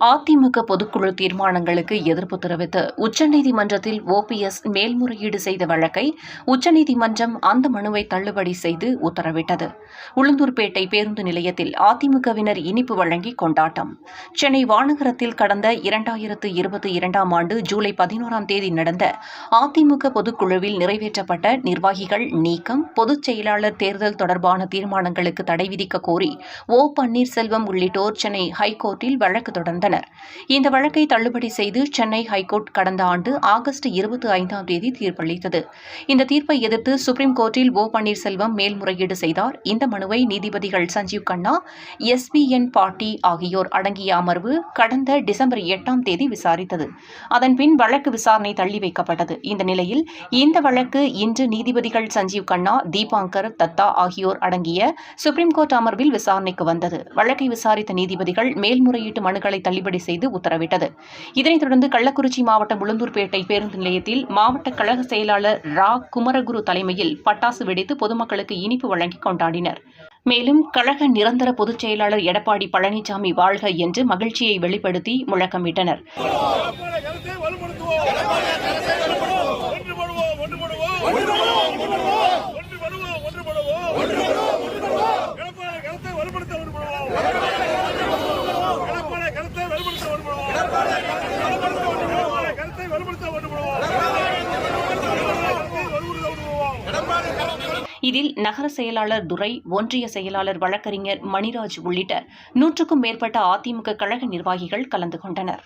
அதிமுக பொதுக்குழு தீர்மானங்களுக்கு எதிர்ப்பு தெரிவித்து உச்சநீதிமன்றத்தில் ஓபிஎஸ் மேல்முறையீடு செய்த வழக்கை உச்சநீதிமன்றம் அந்த மனுவை தள்ளுபடி செய்து உத்தரவிட்டது. உளுந்தூர்பேட்டை பேருந்து நிலையத்தில் அதிமுகவினர் இனிப்பு வழங்கி கொண்டாட்டம். சென்னை வானகரத்தில் கடந்த இரண்டாயிரத்து இருபத்தி இரண்டாம் ஆண்டு ஜூலை பதினோராம் தேதி நடந்த அதிமுக பொதுக்குழுவில் நிறைவேற்றப்பட்ட நிர்வாகிகள் நீக்கம் பொதுச் செயலாளர் தேர்தல் தொடர்பான தீர்மானங்களுக்கு தடை விதிக்க கோரி ஓ பன்னீர்செல்வம் உள்ளிட்டோர் சென்னை ஹைகோர்ட்டில் வழக்கு தொடர்ந்தனர். இந்த வழக்கை தள்ளுபடி செய்து சென்னை ஹைகோர்ட் கடந்த ஆண்டு ஆகஸ்ட் இருபத்தி ஐந்தாம் தேதி தீர்ப்பளித்தது. இந்த தீர்ப்பை எதிர்த்து சுப்ரீம் கோர்ட்டில் ஓ பன்னீர்செல்வம் மேல்முறையீடு செய்தார். இந்த மனுவை நீதிபதிகள் சஞ்சீவ் கண்ணா என் பாட்டி ஆகியோர் அடங்கிய அமர்வு கடந்த டிசம்பர் எட்டாம் தேதி விசாரித்தது. அதன்பின் வழக்கு விசாரணை தள்ளி வைக்கப்பட்டது. இந்த நிலையில் இந்த வழக்கு இன்று நீதிபதிகள் சஞ்சீவ் கண்ணா தீபாங்கர் தத்தா ஆகியோர் அடங்கிய சுப்ரீம் கோர்ட் அமர்வில் விசாரணைக்கு வந்தது. வழக்கை விசாரித்த நீதிபதிகள் மேல்முறையீட்டு மனுக்களை தள்ளுபடி செய்து உத்தரவிட்டது. இதனைத் தொடர்ந்து கள்ளக்குறிச்சி மாவட்டம் உளுந்தூர்பேட்டை பேருந்து நிலையத்தில் மாவட்ட கழக செயலாளர் ரா. குமரகுரு தலைமையில் பட்டாசு வெடித்து பொதுமக்களுக்கு இனிப்பு வழங்கி கொண்டாடினர். மேலும் கழக நிரந்தர பொதுச் செயலாளர் எடப்பாடி பழனிசாமி வாழ்க என்று மகிழ்ச்சியை வெளிப்படுத்தி முழக்கமிட்டனர். இதில் நகர செயலாளர் துரை ஒன்றிய செயலாளர் வழக்கறிஞர் மணிராஜ் உள்ளிட்ட நூற்றுக்கும் மேற்பட்ட அதிமுக கழக நிர்வாகிகள் கலந்து கொண்டனர்.